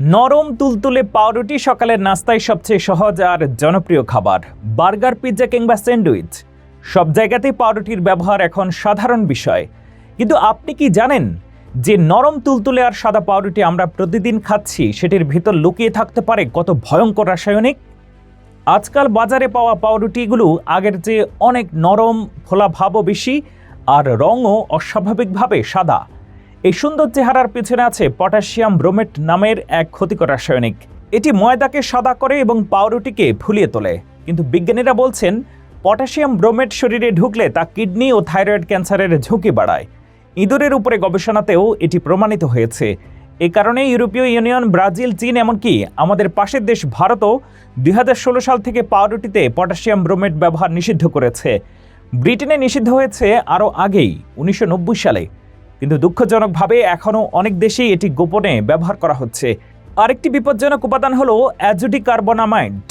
নরম তুলতুলে পাউরুটি সকালের নাস্তায় সবচেয়ে সহজ আর জনপ্রিয় খাবার। বার্গার, পিৎজা কিংবা স্যান্ডউইচ। সব জায়গাতেই পাউরুটির ব্যবহার এখন সাধারণ বিষয়। কিন্তু আপনি কি জানেন যে নরম তুলতুলে আর সাদা পাউরুটি আমরা প্রতিদিন খাচ্ছি, সেটির ভিতর লুকিয়ে থাকতে পারে কত ভয়ঙ্কর রাসায়নিক? আজকাল বাজারে পাওয়া পাউরুটিগুলো আগের চেয়ে অনেক নরম ফোলা ভাবও বেশি, আর রঙও অস্বাভাবিকভাবে সাদা। এই সুন্দর চেহারার পিছনে আছে পটাশিয়াম ব্রোমেট নামের এক ক্ষতিকর রাসায়নিক। এটি ময়দাকে সাদা করে এবং পাউরুটিকে ফুলিয়ে তোলে। কিন্তু বিজ্ঞানীরা বলছেন, পটাশিয়াম ব্রোমেট শরীরে ঢুকলে তা কিডনি ও থাইরয়েড ক্যান্সারের ঝুঁকি বাড়ায়। ইঁদুরের উপরে গবেষণাতেও এটি প্রমাণিত হয়েছে। এ কারণে ইউরোপীয় ইউনিয়ন, ব্রাজিল, চীন এমনকি আমাদের পাশের দেশ ভারতও দুই হাজার ষোলো সাল থেকে পাউরুটিতে পটাশিয়াম ব্রোমেট ব্যবহার নিষিদ্ধ করেছে। ব্রিটেনে নিষিদ্ধ হয়েছে আরও আগেই, উনিশশো নব্বই সালে। কিন্তু দুঃখজনকভাবে এখনও অনেক দেশেই এটি গোপনে ব্যবহার করা হচ্ছে। আরেকটি বিপজ্জনক উপাদান হল অ্যাজোডিকার্বনামাইড।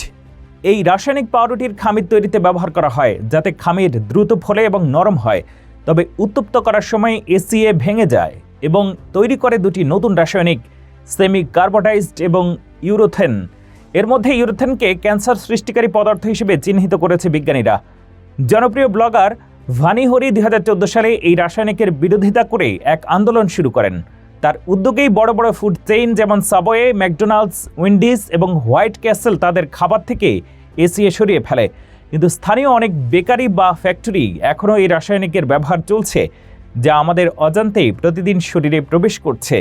এই রাসায়নিক পাউরুটির খামির তৈরিতে ব্যবহার করা হয়, যাতে খামির দ্রুত ফলে এবং নরম হয়। তবে উত্তপ্ত করার সময় এসিএ ভেঙে যায় এবং তৈরি করে দুটি নতুন রাসায়নিক সেমি কার্বোটাইজড এবং ইউরোথেন। এর মধ্যে ইউরোথেনকে ক্যান্সার সৃষ্টিকারী পদার্থ হিসেবে চিহ্নিত করেছে বিজ্ঞানীরা। জনপ্রিয় ব্লগার ভানি হরি দুই হাজার চোদ্দ সালে এই রাসায়নিকের বিরোধিতা করে এক আন্দোলন শুরু করেন। তার উদ্যোগেই বড় বড় ফুড চেইন যেমন সাবওয়ে, ম্যাকডোনাল্ডস, উইন্ডিজ এবং হোয়াইট ক্যাসেল তাদের খাবার থেকে এসিয়ে সরিয়ে ফেলে। কিন্তু স্থানীয় অনেক বেকারি বা ফ্যাক্টরি এখনও এই রাসায়নিকের ব্যবহার চলছে, যা আমাদের অজান্তেই প্রতিদিন শরীরে প্রবেশ করছে।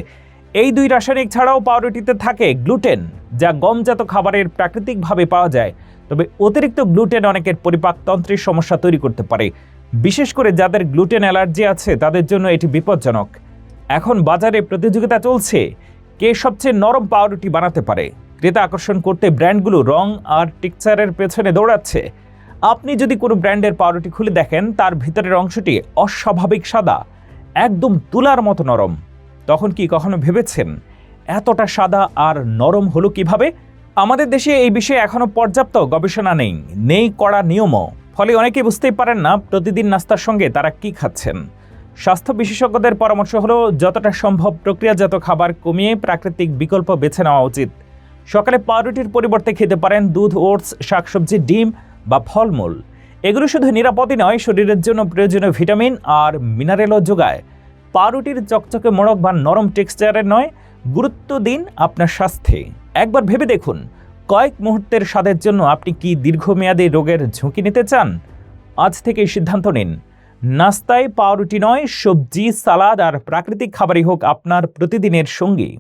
এই দুই রাসায়নিক ছাড়াও পাউরুটিতে থাকে গ্লুটেন, যা গমজাত খাবারের প্রাকৃতিকভাবে পাওয়া যায়। তবে অতিরিক্ত গ্লুটেন অনেকের পরিপাকতন্ত্রের সমস্যা তৈরি করতে পারে। বিশেষ করে যাদের গ্লুটেন অ্যালার্জি আছে, তাদের জন্য এটি বিপজ্জনক। এখন বাজারে প্রতিযোগিতা চলছে। কে সবচেয়ে নরম পাউরুটি বানাতে পারে? ক্রেতা আকর্ষণ করতে ব্র্যান্ডগুলো রং আর টিকচারের পেছনে দৌড়াচ্ছে। আপনি যদি কোনো ব্র্যান্ডের পাউরুটি খুলে দেখেন, তার ভিতরের অংশটি অস্বাভাবিক সাদা, একদম তুলার মতো নরম। তখন কি কখনো ভেবেছেন, এতটা সাদা আর নরম হলো কীভাবে? আমাদের দেশে এই বিষয়ে এখনও পর্যাপ্ত গবেষণা নেই। নেই কড়া নিয়মও। ফলে অনেকে বুঝতেই পারেন না প্রতিদিন নাস্তার সঙ্গে তারা কি খাচ্ছেন। স্বাস্থ্য বিশেষজ্ঞদের পরামর্শ হলো, যতটা সম্ভব প্রক্রিয়াজাত খাবার কমিয়ে প্রাকৃতিক বিকল্প বেছে নেওয়া উচিত। সকালে পাউরুটির পরিবর্তে খেতে পারেন দুধ, ওটস, শাকসবজি, ডিম বা ফলমূল। এগুলো শুধু নিরাপদই নয়, শরীরের জন্য প্রয়োজনীয় ভিটামিন আর মিনারেলও যোগায়। পাউরুটির চকচকে মোড়ক বা নরম টেক্সচারের নয়, গুরুত্ব দিন আপনার স্বাস্থ্যে। একবার ভেবে দেখুন, কয়েক মুহূর্তের স্বাদের জন্য আপনি কি দীর্ঘমেয়াদী রোগের ঝুঁকি নিতে চান? আজ থেকে সিদ্ধান্ত নিন। নাস্তায় পাউরুটি নয়, সবজি, সালাদ আর প্রাকৃতিক খাবারই হোক আপনার প্রতিদিনের সঙ্গী।